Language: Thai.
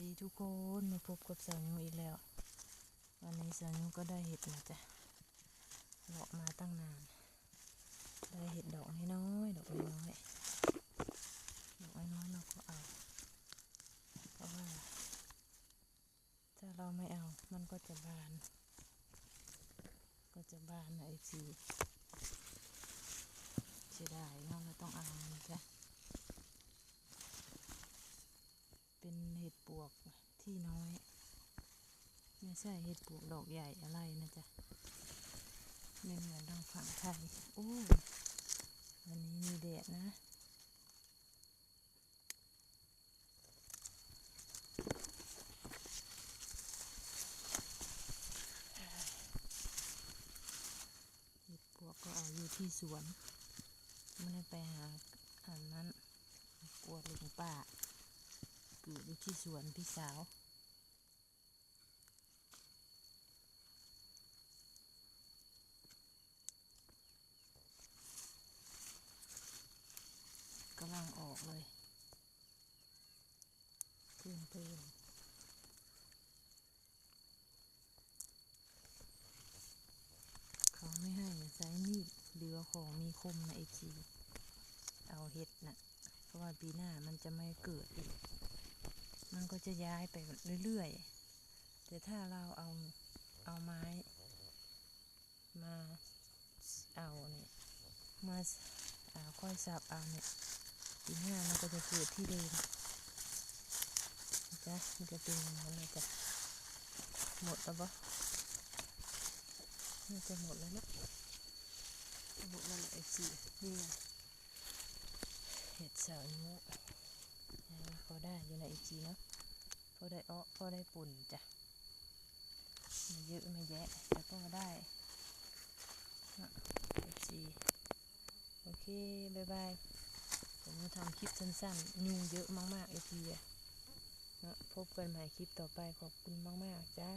ดีทุกคนมาพบกับสาวยูอีกแล้ว วันนี้สาวยูก็ได้เห็ดนะจ๊ะเลาะมาตั้งนาน ได้เห็ดดอกน้อยดอกน้อยดอกน้อยเราก็เอา เพราะว่า ถ้าเราไม่เอามันก็จะบาน ก็จะบานนะไอซีเสียดายเราต้องเอานะจ๊ะ เป็นเห็ดปวก ที่น้อย ไม่ใช่เห็ดปวกดอกใหญ่อะไรนะจ๊ะไม่เหมือนทางฝั่งไทยโอ้วันนี้มีแดดนะเห็ดปวกก็เอาอยู่ที่สวนไม่ได้ไปหาอันนั้นปวลุงป้าอยู่ที่สวนพี่สาวำลังออกเลยเพื่อนเตือนเขาไม่ให้ใช้มีดหรือของมีคมนะเอจีเอาเห็ดนะเพราะว่าปีหน้ามันจะไม่เกิดอีก มันก็จะย้ายไปเรื่อยๆ แต่ถ้าเราเอาเอาไม้ มาเอาเนี่ยมาอ่าค่อยสับเอาเนี่ย ปีหน้ามันก็จะเกิดที่เดิมนะจ๊ะมันจะเป็นอย่างนั้นจะหมดแล้วปะน่าจะหมดแล้วนะหมดแล้วไอ้สี่นี่ไงเห็ดสาวนิ้วยังพอได้อยู่ในอีจีเนาะพอได้อ้อพอได้ปุ่นจ้ะไม่เยอะไม่แยะแต่ก็ได้นะอีจีโอเคบายบาย ผมจะทำคลิปสั้นๆยุงเยอะมากๆไอทีอะนะพบกันใหม่คลิปต่อไปขอบคุณมาก ๆ จ้า